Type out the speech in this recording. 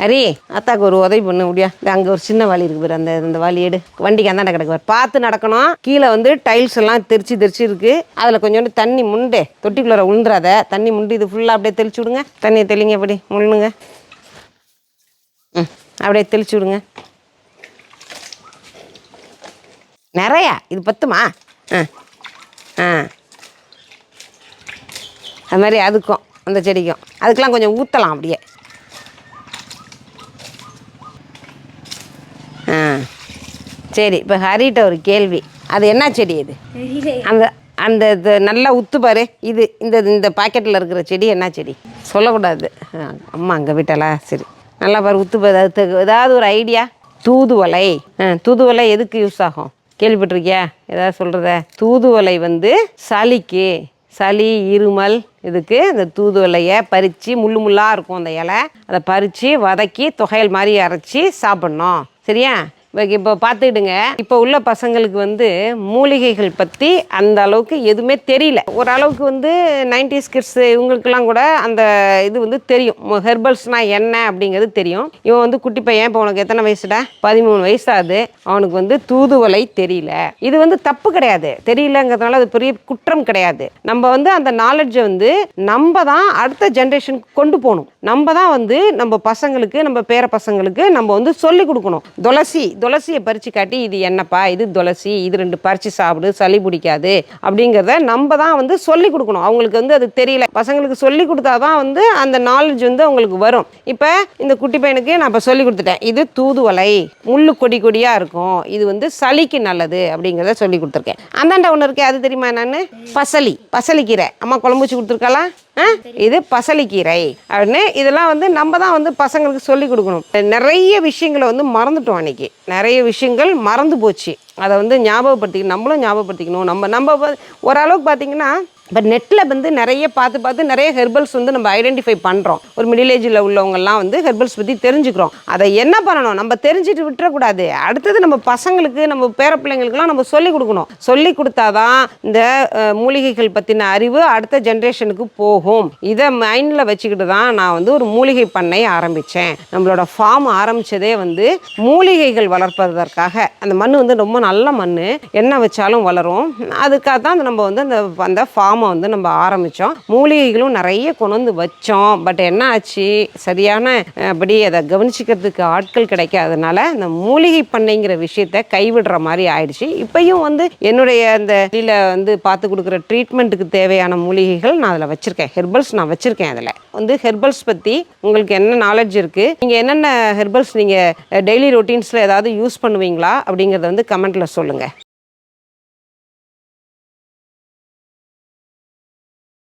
ஹரி அத்தாக்கு ஒரு உதவி பண்ணு முடியா இந்த அங்கே ஒரு சின்ன வாளி இருக்கு பாரு அந்த இந்த வாளி எடு. வண்டிக்கு அந்தாண்ட கிடக்கு பார்த்து நடக்கணும். கீழே வந்து டைல்ஸ் எல்லாம் தெரிச்சு தெரிச்சு இருக்கு. அதில் கொஞ்சோண்டு தண்ணி முண்டே. தொட்டிக்குள்ளே உளுந்துராத தண்ணி முண்டு இது ஃபுல்லாக அப்படியே தெளிச்சு விடுங்க. தண்ணியை தெளிங்க அப்படி முள்ளுங்க. ம் அப்படியே தெளிச்சு விடுங்க. நிறையா? இது பத்துமா? ஆ ஆ. அது மாதிரி அதுக்கும் அந்த செடிக்கும். அதுக்கெலாம் கொஞ்சம் ஊற்றலாம் அப்படியே. சரி இப்போ ஹரிட்ட ஒரு கேள்வி. அது என்ன செடி இது? அந்த அந்த இது நல்லா உத்து பாரு. இது இந்த இந்த பாக்கெட்டில் இருக்கிற செடி என்ன செடி? சொல்லக்கூடாது. அம்மா அங்கே விட்டாளா? சரி. நல்லா பாரு உத்து பாரு. அது ஏதாவது ஒரு ஐடியா? தூதுவலை தூதுவலை எதுக்கு யூஸ் ஆகும்? கேள்விப்பட்டிருக்கியா? ஏதாவது சொல்கிறத தூதுவலை வந்து சளிக்கு சளி இருமல் இதுக்கு இந்த தூதுவலையை பறித்து முள்ளு முள்ளாக இருக்கும் அந்த இலை. அதை பறித்து வதக்கி தொகையல் மாதிரி அரைச்சி சாப்பிட்ணும். சரியா? இப்போ இப்போ பார்த்துக்கிடுங்க. இப்போ உள்ள பசங்களுக்கு வந்து மூலிகைகள் பற்றி அந்த அளவுக்கு எதுவுமே தெரியல. ஓரளவுக்கு வந்து நைன்டிஸ் கிட்ஸ் இவங்களுக்கெல்லாம் கூட அந்த இது வந்து தெரியும். ஹெர்பல்ஸ்னால் என்ன அப்படிங்கிறது தெரியும். இவன் வந்து குட்டி பையன். இப்போ உனக்கு எத்தனை வயசுடா? பதிமூணு வயசாகுது அவனுக்கு வந்து தூதுவலை தெரியல. இது வந்து தப்பு கிடையாது. தெரியலங்கிறதுனால அது பெரிய குற்றம் கிடையாது. நம்ம வந்து அந்த நாலெட்ஜை வந்து நம்ம தான் அடுத்த ஜென்ரேஷனுக்கு கொண்டு போகணும். நம்ம தான் வந்து நம்ம பசங்களுக்கு நம்ம பேர பசங்களுக்கு நம்ம வந்து சொல்லி கொடுக்கணும். துளசி துளசியை பறித்து காட்டி இது என்னப்பா இது துளசி இது ரெண்டு பறித்து சாப்பிடு சளி பிடிக்காது அப்படிங்கிறத நம்ம தான் வந்து சொல்லி கொடுக்கணும். அவங்களுக்கு வந்து அது தெரியல. பசங்களுக்கு சொல்லி கொடுத்தா தான் வந்து அந்த நாலேஜ் வந்து அவங்களுக்கு வரும். இப்போ இந்த குட்டி பையனுக்கு நான் இப்போ சொல்லி கொடுத்துட்டேன். இது தூதுவளை. முள்ளு கொடி கொடியாக இருக்கும். இது வந்து சளிக்கு நல்லது அப்படிங்கிறத சொல்லி கொடுத்துருக்கேன். அந்தாண்ட ஒன்று இருக்கே அது தெரியுமா என்னன்னு? பசலி பசலிக்கீரை அம்மா குழம்பு வச்சு கொடுத்துருக்காளா? இது பசலிக்கீரை அப்படின்னு இதெல்லாம் வந்து நம்ம தான் வந்து பசங்களுக்கு சொல்லி கொடுக்கணும். நிறைய விஷயங்களை வந்து மறந்துட்டோம் அன்னைக்கு. நிறைய விஷயங்கள் மறந்து போச்சு. அதை வந்து ஞாபகப்படுத்திக்கணும் நம்மளும் ஞாபகப்படுத்திக்கணும். நம்ம நம்ம ஓரளவுக்கு பார்த்தீங்கன்னா இப்போ நெட்டில் வந்து நிறைய பார்த்து பார்த்து நிறைய ஹெர்பல்ஸ் வந்து நம்ம ஐடென்டிஃபை பண்ணுறோம் ஒரு மிடில் ஏஜில் உள்ளவங்கெல்லாம் வந்து ஹெர்பல்ஸ் பற்றி தெரிஞ்சுக்கிறோம். அதை என்ன பண்ணணும்? நம்ம தெரிஞ்சுட்டு விட்டுறக்கூடாது. அடுத்தது நம்ம பசங்களுக்கு நம்ம பேர பிள்ளைங்களுக்குலாம் நம்ம சொல்லிக் கொடுக்கணும். சொல்லி கொடுத்தாதான் இந்த மூலிகைகள் பற்றின அறிவு அடுத்த ஜென்ரேஷனுக்கு போகும். இதை மைண்டில் வச்சுக்கிட்டு தான் நான் வந்து ஒரு மூலிகை பண்ணை ஆரம்பித்தேன் நம்மளோட ஃபார்ம் ஆரம்பித்ததே வந்து மூலிகைகள் வளர்ப்பதற்காக. அந்த மண் வந்து ரொம்ப நல்ல மண் என்ன வச்சாலும் வளரும். அதுக்காக தான் நம்ம வந்து அந்த அந்த ஃபார்ம் வந்து நம்ம ஆரம்பித்தோம் மூலிகைகளும் நிறைய கொண்டு வந்து வச்சோம். பட் என்ன ஆச்சு சரியான படி அதை கவனிச்சிக்கிறதுக்கு ஆட்கள் கிடைக்காதனால அந்த மூலிகை பண்ணைங்கிற விஷயத்த கைவிடுற மாதிரி ஆயிடுச்சு. இப்பயும் வந்து என்னுடைய அந்த இதில் வந்து பார்த்து கொடுக்குற ட்ரீட்மெண்ட்டுக்கு தேவையான மூலிகைகள் நான் அதில் வச்சுருக்கேன். ஹெர்பல்ஸ் நான் வச்சுருக்கேன் அதில். வந்து ஹெர்பல்ஸ் பற்றி உங்களுக்கு என்ன நாலேஜ் இருக்குது நீங்கள் என்னென்ன ஹெர்பல்ஸ் நீங்கள் டெய்லி ரொட்டீன்ஸில் ஏதாவது யூஸ் பண்ணுவீங்களா? அப்படிங்கிறத வந்து கமெண்ட்டில் சொல்லுங்கள்